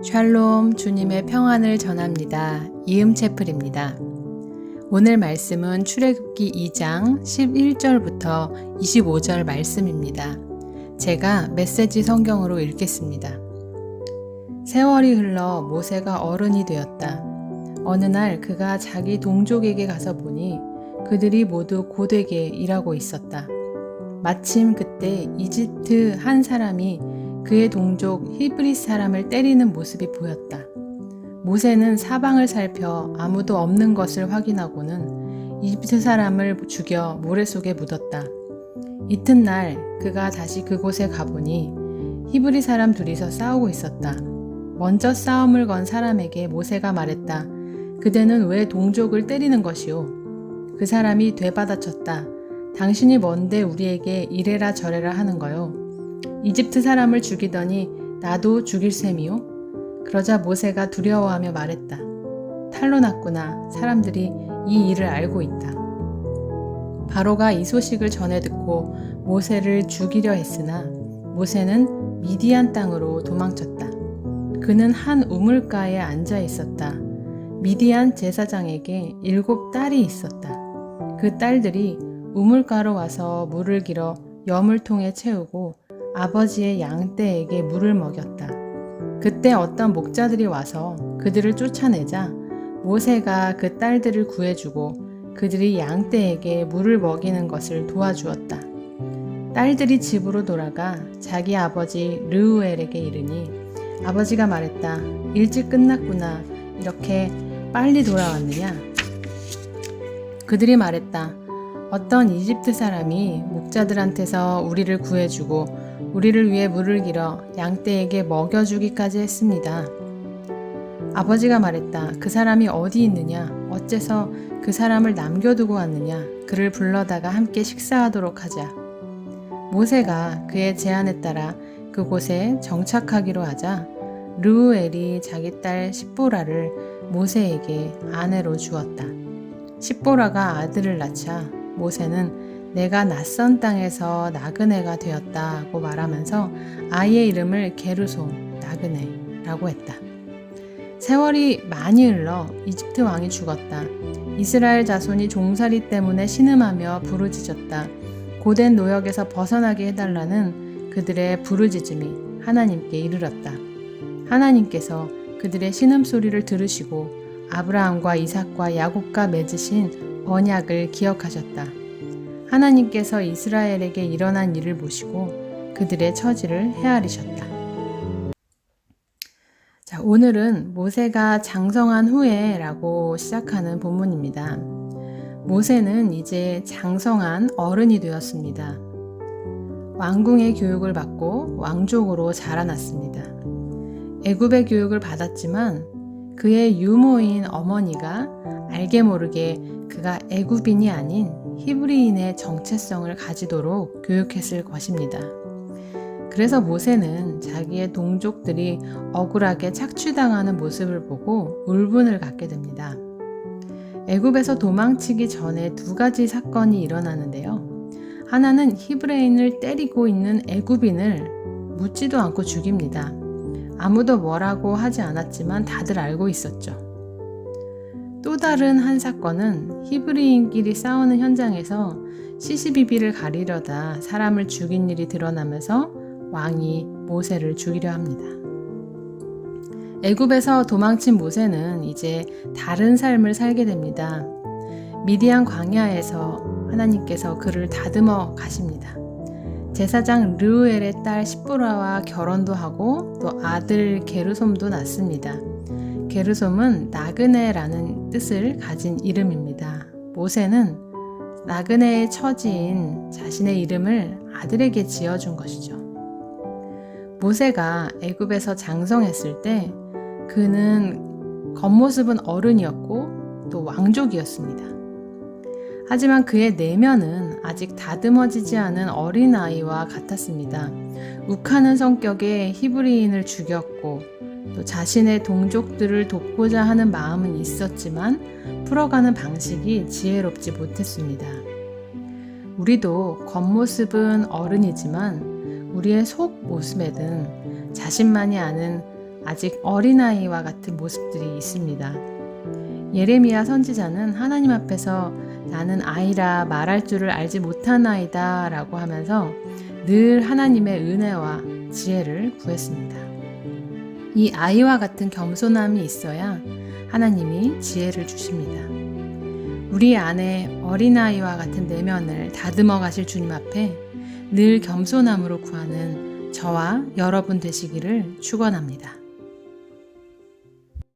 샬롬 주님의 평안을 전합니다. 이음 채플입니다. 오늘 말씀은 출애굽기 2장 11절부터 25절 말씀입니다. 제가 메시지 성경으로 읽겠습니다. 세월이 흘러 모세가 어른이 되었다. 어느 날 그가 자기 동족에게 가서 보니 그들이 모두 고되게 일하고 있었다. 마침 그때 이집트 한 사람이 그의 동족 히브리 사람을 때리는 모습이 보였다. 모세는 사방을 살펴 아무도 없는 것을 확인하고는 이집트 사람을 죽여 모래 속에 묻었다. 이튿날 그가 다시 그곳에 가보니 히브리 사람 둘이서 싸우고 있었다. 먼저 싸움을 건 사람에게 모세가 말했다. 그대는 왜 동족을 때리는 것이오? 그 사람이 되받아쳤다. 당신이 뭔데 우리에게 이래라 저래라 하는 거요? 이집트 사람을 죽이더니 나도 죽일 셈이요? 그러자 모세가 두려워하며 말했다. 탈로 났구나. 사람들이 이 일을 알고 있다. 바로가 이 소식을 전해 듣고 모세를 죽이려 했으나 모세는 미디안 땅으로 도망쳤다. 그는 한 우물가에 앉아 있었다. 미디안 제사장에게 일곱 딸이 있었다. 그 딸들이 우물가로 와서 물을 길어 여물통에 채우고 아버지의 양떼에게 물을 먹였다. 그때 어떤 목자들이 와서 그들을 쫓아내자 모세가 그 딸들을 구해주고 그들이 양떼에게 물을 먹이는 것을 도와주었다. 딸들이 집으로 돌아가 자기 아버지 르우엘에게 이르니 아버지가 말했다. 일찍 끝났구나. 이렇게 빨리 돌아왔느냐? 그들이 말했다. 어떤 이집트 사람이 목자들한테서 우리를 구해주고 우리를 위해 물을 길어 양떼에게 먹여주기까지 했습니다. 아버지가 말했다. 그 사람이 어디 있느냐? 어째서 그 사람을 남겨두고 왔느냐? 그를 불러다가 함께 식사하도록 하자. 모세가 그의 제안에 따라 그곳에 정착하기로 하자 르우엘이 자기 딸 십보라를 모세에게 아내로 주었다. 십보라가 아들을 낳자 모세는 내가 낯선 땅에서 나그네가 되었다고 말하면서 아이의 이름을 게르솜 나그네라고 했다. 세월이 많이 흘러 이집트 왕이 죽었다. 이스라엘 자손이 종살이 때문에 신음하며 부르짖었다. 고된 노역에서 벗어나게 해달라는 그들의 부르짖음이 하나님께 이르렀다. 하나님께서 그들의 신음 소리를 들으시고 아브라함과 이삭과 야곱과 맺으신 언약을 기억하셨다. 하나님께서 이스라엘에게 일어난 일을 보시고 그들의 처지를 헤아리셨다. 자, 오늘은 모세가 장성한 후에 라고 시작하는 본문입니다. 모세는 이제 장성한 어른이 되었습니다. 왕궁의 교육을 받고 왕족으로 자라났습니다. 애굽의 교육을 받았지만 그의 유모인 어머니가 알게 모르게 그가 애굽인이 아닌 히브리인의 정체성을 가지도록 교육했을 것입니다. 그래서 모세는 자기의 동족들이 억울하게 착취당하는 모습을 보고 울분을 갖게 됩니다. 애굽에서 도망치기 전에 두 가지 사건이 일어나는데요. 하나는 히브레인을 때리고 있는 애굽인을 묻지도 않고 죽입니다. 아무도 뭐라고 하지 않았지만 다들 알고 있었죠. 또 다른 한 사건은 히브리인끼리 싸우는 현장에서 시시비비를 가리려다 사람을 죽인 일이 드러나면서 왕이 모세를 죽이려 합니다. 애굽에서 도망친 모세는 이제 다른 삶을 살게 됩니다. 미디안 광야에서 하나님께서 그를 다듬어 가십니다. 제사장 르우엘의 딸 시부라와 결혼도 하고 또 아들 게르솜도 낳습니다. 게르솜은 나그네라는 뜻을 가진 이름입니다. 모세는 나그네의 처지인 자신의 이름을 아들에게 지어준 것이죠. 모세가 애굽에서 장성했을 때 그는 겉모습은 어른이었고 또 왕족이었습니다. 하지만 그의 내면은 아직 다듬어지지 않은 어린아이와 같았습니다. 욱하는 성격의 히브리인을 죽였고 또 자신의 동족들을 돕고자 하는 마음은 있었지만 풀어가는 방식이 지혜롭지 못했습니다. 우리도 겉모습은 어른이지만 우리의 속 모습에는 자신만이 아는 아직 어린아이와 같은 모습들이 있습니다. 예레미야 선지자는 하나님 앞에서 나는 아이라 말할 줄을 알지 못하나이다 라고 하면서 늘 하나님의 은혜와 지혜를 구했습니다. 이 아이와 같은 겸손함이 있어야 하나님이 지혜를 주십니다. 우리 안에 어린아이와 같은 내면을 다듬어 가실 주님 앞에 늘 겸손함으로 구하는 저와 여러분 되시기를 축원합니다.